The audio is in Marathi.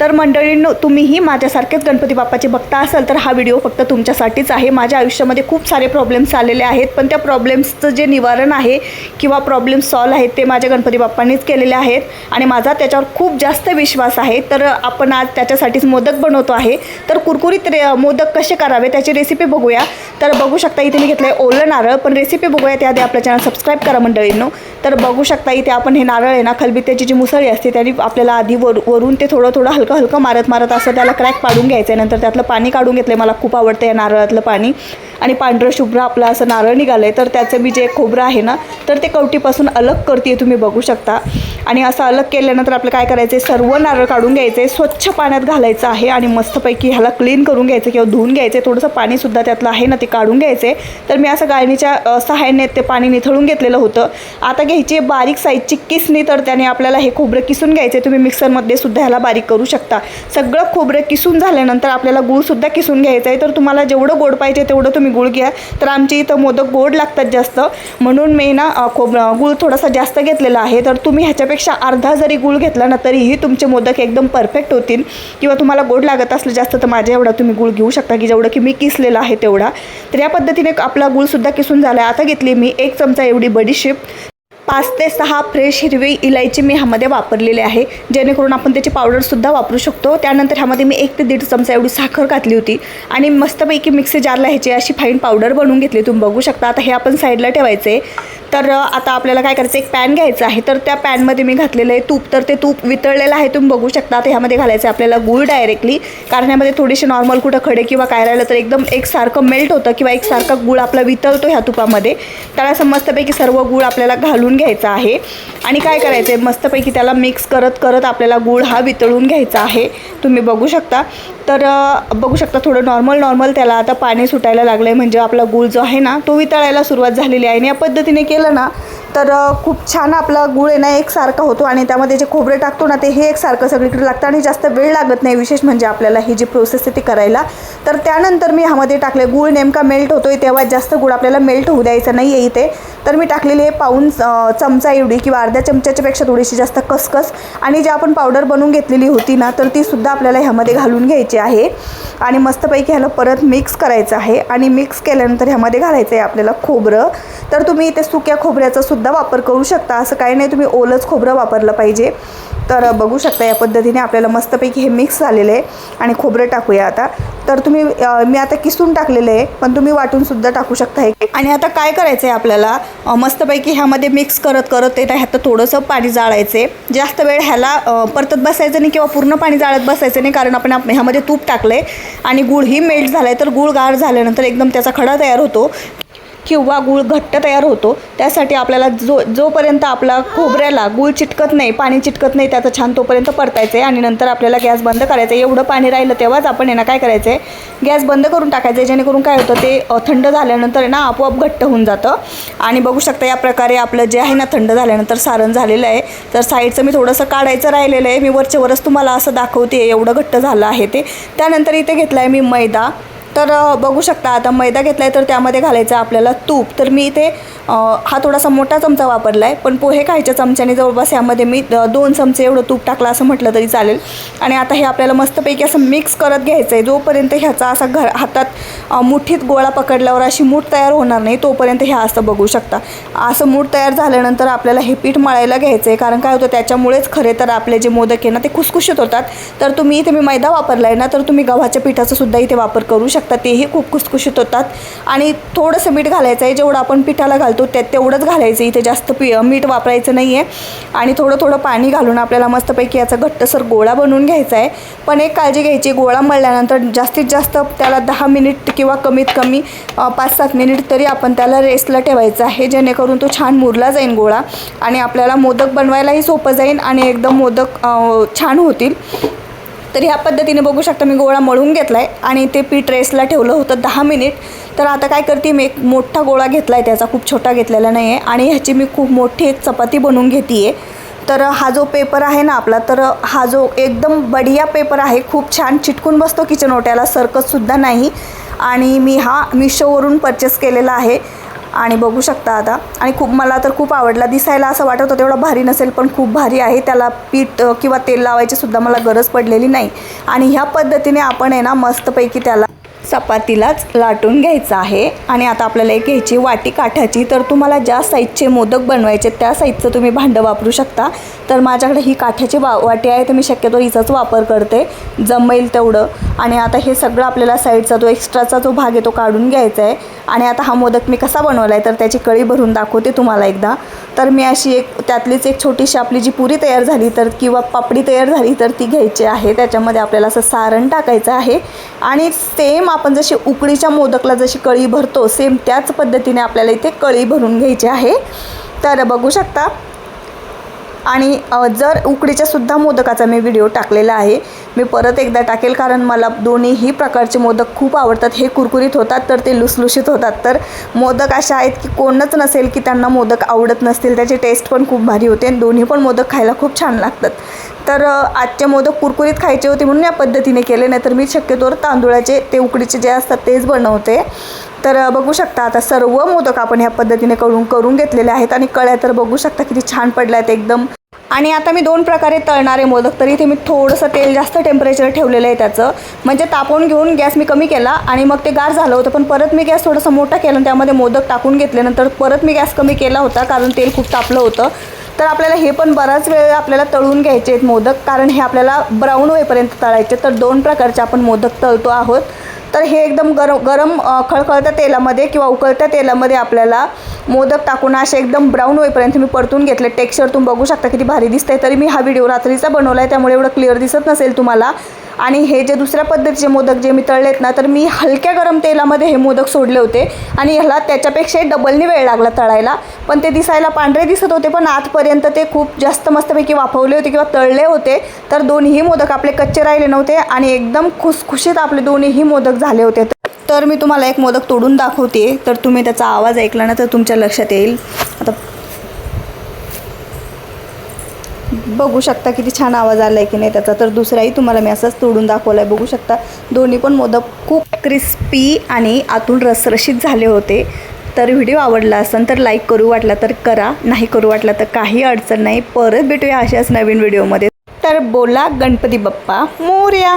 तर मंडळींनो तुम्हीही माझ्यासारखेच गणपती बाप्पाचे बघता असाल तर हा व्हिडिओ फक्त तुमच्यासाठीच आहे. माझ्या आयुष्यामध्ये खूप सारे प्रॉब्लेम्स आलेले आहेत. पण त्या प्रॉब्लेम्सचं जे निवारण आहे किंवा प्रॉब्लेम सॉल्व आहेत ते माझ्या गणपती बाप्पांनीच केलेले आहेत. आणि माझा त्याच्यावर खूप जास्त विश्वास आहे. तर आपण आज त्याच्यासाठीच मोदक बनवतो आहे. तर कुरकुरीत रे मोदक कसे करावे त्याची रेसिपी बघूया. तर बघू शकता इथे मी घेतलं आहे ओलं नारळ. पण रेसिपी बघूया त्याआधी आपलं चॅनल सबस्क्राईब करा मंडळींनो. तर बघू शकता इथे आपण हे नारळ आहे ना खलबित्याची जी मुसळी असते त्याने आपल्याला आधी वर वरून ते थोडं थोडं हलकं हलकं मारत मारत असं त्याला क्रॅक पाडून घ्यायचं आहे नंतर त्यातलं पाणी काढून घेतलं आहे मला खूप आवडतं या नारळातलं पाणी. आणि पांढरं शुभ्र आपलं असं नारळ निघालं आहे तर त्याचं मी जे खोबरं आहे ना तर ते कवटीपासून अलग करते तुम्ही बघू शकता. आणि असं अलग केल्यानंतर आपलं काय करायचं आहे सर्व नारळ काढून घ्यायचं आहे स्वच्छ पाण्यात घालायचं आहे आणि मस्तपैकी ह्याला क्लीन करून घ्यायचं किंवा धुवून घ्यायचं थोडंसं पाणीसुद्धा त्यातलं आहे ना ते काढून घ्यायचं आहे तर मी असं गाळणीच्या सहाय्याने ते पाणी निथळून घेतलेलं होतं. आता घ्यायची आहे बारीक साईजची किसणी तर त्याने आपल्याला हे खोबरं किसून घ्यायचं आहे तुम्ही मिक्सरमध्ये सुद्धा ह्याला बारीक करू शकता. सगळं खोबरं किसून झाल्यानंतर आपल्याला गूळसुद्धा किसून घ्यायचं आहे. तर तुम्हाला जेवढं गोड पाहिजे तेवढं तुम्ही गुळ घ्या. तर आमच्या इथं मोदक गोड लागतात जास्त. म्हणून मी ना अ, खोब गूळ थोडासा जास्त घेतलेला आहे. तर तुम्ही ह्याच्यापेक्षा अर्धा जरी गूळ घेतला ना तरीही तुमचे मोदक एकदम परफेक्ट होतील. किंवा तुम्हाला गोड लागत असलं जास्त तर माझ्या एवढा तुम्ही गूळ घेऊ शकता की जेवढं की मी किसलेलं आहे तेवढा. तर या पद्धतीने आपला गूळसुद्धा किसून झाला आहे आता घेतली मी एक चमचा एवढी बडीशेप. पाच ते सहा फ्रेश हिरवी इलायची मी ह्यामध्ये वापरलेली आहे. जेणेकरून आपण त्याची पावडरसुद्धा वापरू शकतो. त्यानंतर ह्यामध्ये मी एक ते दीड चमचा एवढी साखर घातली होती. आणि मस्तपैकी मिक्सी जारला ह्याची अशी फाईन पावडर बनवून घेतली तुम्ही बघू शकता. आता हे आपण साईडला ठेवायचे. तर आता आपल्याला काय करायचं एक पॅन घ्यायचं आहे. तर त्या पॅनमध्ये मी घातलेलं आहे तूप. तर ते तूप वितळलेलं आहे तुम्ही बघू शकता. आता ह्यामध्ये घालायचं आहे आपल्याला गूळ डायरेक्टली कारण ह्यामध्ये थोडीशी नॉर्मल कुठं खडे किंवा काय राहिलं तर एकदम एकसारखं मेल्ट होतं किंवा एकसारखा गूळ आपला वितळतो ह्या तुपामध्ये. त्याला असं मस्तपैकी सर्व गूळ आपल्याला घालून घ्यायचा आहे. आणि काय करायचं आहे मस्तपैकी त्याला मिक्स करत करत आपल्याला गूळ हा वितळून घ्यायचा आहे. तुम्ही बघू शकता. तर बघू शकता थोडं नॉर्मल नॉर्मल त्याला आता पाणी सुटायला लागलं आहे म्हणजे आपला गूळ जो आहे ना तो वितळायला सुरुवात झालेली आहे. आणि या पद्धतीने केलं ना तर खूप छान आपला गुळ आहे ना एकसारखा होतो आणि त्यामध्ये जे खोबरे टाकतो ना ते हे एकसारखं सगळीकडे लागतं आणि जास्त वेळ लागत नाही विशेष म्हणजे आपल्याला ही जी प्रोसेस आहे ती करायला. तर त्यानंतर मी ह्यामध्ये टाकले गूळ नेमका मेल्ट होतो आहे तेव्हा जास्त गुळ आपल्याला मेल्ट होऊ द्यायचा नाही आहे इथे. तर मी टाकलेली आहे पाऊन चमचा एवढी किंवा अर्ध्या चमच्याच्यापेक्षा थोडीशी जास्त कसकस आणि जी आपण पावडर बनवून घेतलेली होती ना तर ती सुद्धा आपल्याला ह्यामध्ये घालून घ्यायची आहे. आणि मस्तपैकी ह्याला परत मिक्स करायचं आहे आणि मिक्स केल्यानंतर ह्यामध्ये घालायचं आहे आपल्याला खोबरं. तर तुम्ही इथे सुक्या खोबऱ्याचं सुद्धा वापर करू शकता. असं काही नाही तुम्ही ओलंच खोबरं वापरलं पाहिजे. तर बघू शकता या पद्धतीने आपल्याला मस्तपैकी हे मिक्स झालेलं आहे आणि खोबरं टाकूया आता. तर तुम्ही मी आता किसून टाकलेलं आहे पण तुम्ही वाटून सुद्धा टाकू शकता हे आणि आता काय करायचं आहे आपल्याला मस्तपैकी ह्यामध्ये मिक्स करत करत येतं ह्यात थोडंसं पाणी जाळायचं आहे जास्त वेळ ह्याला परतत बसायचं नाही किंवा पूर्ण पाणी जाळत बसायचं नाही कारण आपण आप- ह्यामध्ये तूप टाकलं आहे आणि गुळही मेल्ट झाला आहे तर गुळ गार झाल्यानंतर एकदम त्याचा खडा तयार होतो. किंवा गूळ घट्ट तयार होतो त्यासाठी आपल्याला जो जोपर्यंत आपला खोबऱ्याला गूळ चिटकत नाही पाणी चिटकत नाही त्याचं छान तोपर्यंत परतायचं आहे आणि नंतर आपल्याला गॅस बंद करायचं आहे एवढं पाणी राहिलं तेव्हाच आपण यांना ना काय करायचं आहे गॅस बंद करून टाकायचं आहे जेणेकरून काय होतं ते थंड झाल्यानंतर आहे ना आपोआप घट्ट होऊन जातं. आणि बघू शकता या प्रकारे आपलं जे आहे ना थंड झाल्यानंतर सारण झालेलं आहे. तर साईडचं मी थोडंसं काढायचं राहिलेलं आहे. मी वरच्या वरच तुम्हाला असं दाखवते एवढं घट्ट झालं आहे ते. त्यानंतर इथे घेतलं आहे मी मैदा. तर बघू शकता आता मैदा घेतला आहे तर त्यामध्ये घालायचं आपल्याला तूप. तर मी इथे हा थोडासा मोठा चमचा वापरला आहे पण पोहे खायच्या चमच्याने जवळपास यामध्ये मी द- दोन चमचे एवढं तूप टाकलं असं म्हटलं तरी चालेल. आणि आता हे आपल्याला मस्तपैकी असं मिक्स करत घ्यायचं आहे जोपर्यंत ह्याचा असा घर हातात मुठीत गोळा पकडल्यावर अशी मूठ तयार होणार नाही तोपर्यंत हे असं बघू शकता. असं मूठ तयार झाल्यानंतर आपल्याला हे पीठ मळायला घ्यायचं आहे कारण काय होतं त्याच्यामुळेच खरे तर आपले जे मोदक आहे ना ते खुसखुशीत होतात. तर तुम्ही इथे मी मैदा वापरला आहे ना तर तुम्ही गव्हाच्या पिठाचा सुद्धा इथे वापर करू शकता. तेही खूप खुसखुशीत होतात. आणि थोडंसं मीठ घालायचं आहे जेवढं आपण पिठाला घालतो त्यात तेवढंच घालायचं इथे जास्त पि मीठ वापरायचं नाही आहे आणि थोडं थोडं पाणी घालून आपल्याला मस्तपैकी याचा घट्टसर गोळा बनवून घ्यायचा आहे. पण एक काळजी घ्यायची गोळा मळल्यानंतर जास्तीत जास्त त्याला दहा मिनिट किंवा कमीत कमी पाच सात मिनिट तरी आपण त्याला रेस्टला ठेवायचं आहे. जेणेकरून तो छान मुरला जाईल गोळा आणि आपल्याला मोदक बनवायलाही सोपं जाईल आणि एकदम मोदक छान होतील. तर ह्या पद्धतीने बघू शकता मी गोळा मळून घेतला आहे आणि ते पीठ रेसला ठेवलं होतं दहा मिनिट. तर आता काय करते मी एक मोठा गोळा घेतला आहे त्याचा खूप छोटा घेतलेला नाही आहे आणि ह्याची मी खूप मोठी एक चपाती बनवून घेते आहे तर हा जो पेपर आहे ना आपला तर हा जो एकदम बढिया पेपर आहे खूप छान चिटकून बसतो किचन ओट्याला सरकतसुद्धा नाही. आणि मी हा मिशोवरून परचेस केलेला आहे. आणि बघू शकता आता. आणि खूप मला तर खूप आवडला. दिसायला असं वाटत होतं तेवढा भारी नसेल पण खूप भारी आहे. त्याला पीठ किंवा तेल लावायची सुद्धा मला गरज पडलेली नाही. आणि ह्या पद्धतीने आपण आहे ना मस्तपैकी त्याला चपातीलाच लाटून घ्यायचं आहे. आणि आता आपल्याला एक घ्यायची वाटी काठाची. तर तुम्हाला ज्या साईजचे मोदक बनवायचे त्या साईजचं तुम्ही भांडं वापरू शकता. तर माझ्याकडे ही काठ्याची वा वाटी आहे तर मी शक्यतो हिचाच वापर करते. जमेल तेवढं. आणि आता हे सगळं आपल्याला साईडचा जो एक्स्ट्राचा जो भाग आहे तो काढून घ्यायचा आहे. आणि आता हा मोदक मी कसा बनवला आहे तर त्याची कळी भरून दाखवते तुम्हाला एकदा. तर मी अशी एक त्यातलीच एक छोटीशी आपली जी पुरी तयार झाली तर किंवा पापडी तयार झाली तर ती घ्यायची आहे. त्याच्यामध्ये आपल्याला असं सारण टाकायचं आहे. आणि सेम आपण जशी उकडीच्या मोदकला जशी कळी भरतो सेम त्याच पद्धतीने आपल्याला इथे कळी भरून घ्यायची आहे. तर बघू शकता आणि जर उकडीच्या सुद्धा मोदकाचा मी व्हिडिओ टाकलेला आहे मी परत एकदा टाकेल कारण मला दोन्हीही प्रकारचे मोदक खूप आवडतात. हे कुरकुरीत होतात तर ते लुसलुशीत होतात. तर मोदक अशा आहेत की कोणच नसेल की त्यांना मोदक आवडत नसतील त्याची टेस्ट पण खूप भारी होते आणि दोन्ही पण मोदक खायला खूप छान लागतात. तर आजचे मोदक कुरकुरीत खायचे होते म्हणून या पद्धतीने केले नाही तर मी शक्यतोवर तांदुळाचे ते उकडीचे जे असतात तेच बनवते. तर बघू शकता आता सर्व मोदक आपण ह्या पद्धतीने करून करून घेतलेले आहेत आणि कळ्या तर बघू शकता किती छान पडल्या आहेत एकदम. आणि आता मी दोन प्रकारे तळणारे मोदक तर इथे मी थोडंसं तेल जास्त टेम्परेचर ठेवलेलं आहे त्याचं. म्हणजे तापवून घेऊन गॅस मी कमी केला आणि मग ते गार झालं होतं पण परत मी गॅस थोडंसं मोठा केला आणि त्यामध्ये मोदक टाकून घेतल्यानंतर परत मी गॅस कमी केला होता कारण तेल खूप तापलं होतं. तर आपल्याला हे पण बराच वेळ आपल्याला तळून घ्यायचे आहेत मोदक कारण हे आपल्याला ब्राऊन होईपर्यंत तळायचे तर दोन प्रकारचे आपण मोदक तळतो आहोत. तर हे एकदम गरम गरम खळखळत्या तेलामध्ये किंवा उकळत्या तेलामध्ये आपल्याला मोदक टाकून असे एकदम ब्राऊन होईपर्यंत मी परतून घेतले. टेक्स्चर तुम्ही बघू शकता किती भारी दिसतंय. तरी मी हा व्हिडिओ रात्रीचा बनवला आहे त्यामुळे एवढं क्लिअर दिसत नसेल तुम्हाला. आणि हे जे दुसऱ्या पद्धतीचे मोदक जे मी तळलेत ना तर मी हलक्या गरम तेलामध्ये हे मोदक सोडले होते. आणि ह्याला त्याच्यापेक्षाही डबलनी वेळ लागला तळायला. पण ते दिसायला पांढरे दिसत होते पण आतपर्यंत ते खूप जास्त मस्तपैकी वाफवले होते किंवा तळले होते. तर दोन्ही मोदक आपले कच्चे राहिले नव्हते आणि एकदम खुसखुशीत आपले दोन्हीही मोदक झाले होते. तर मी तुम्हाला एक मोदक तोडून दाखवते तर तुम्ही त्याचा आवाज ऐकला ना तर तुमच्या लक्षात येईल. आता बघू शकता किती छान आवाज आला आहे की नाही त्याचा. तर दुसराही तुम्हाला मी असंच तोडून दाखवला आहे बघू शकता दोन्ही पण मोदक खूप क्रिस्पी आणि आतून रसरशीत झाले होते. तर व्हिडिओ आवडला असेल तर लाईक करू वाटला तर करा. नाही करू वाटला तर काही अडचण नाही. परत भेटूया अशाच नवीन व्हिडिओमध्ये तर बोला गणपती बाप्पा मोर्या.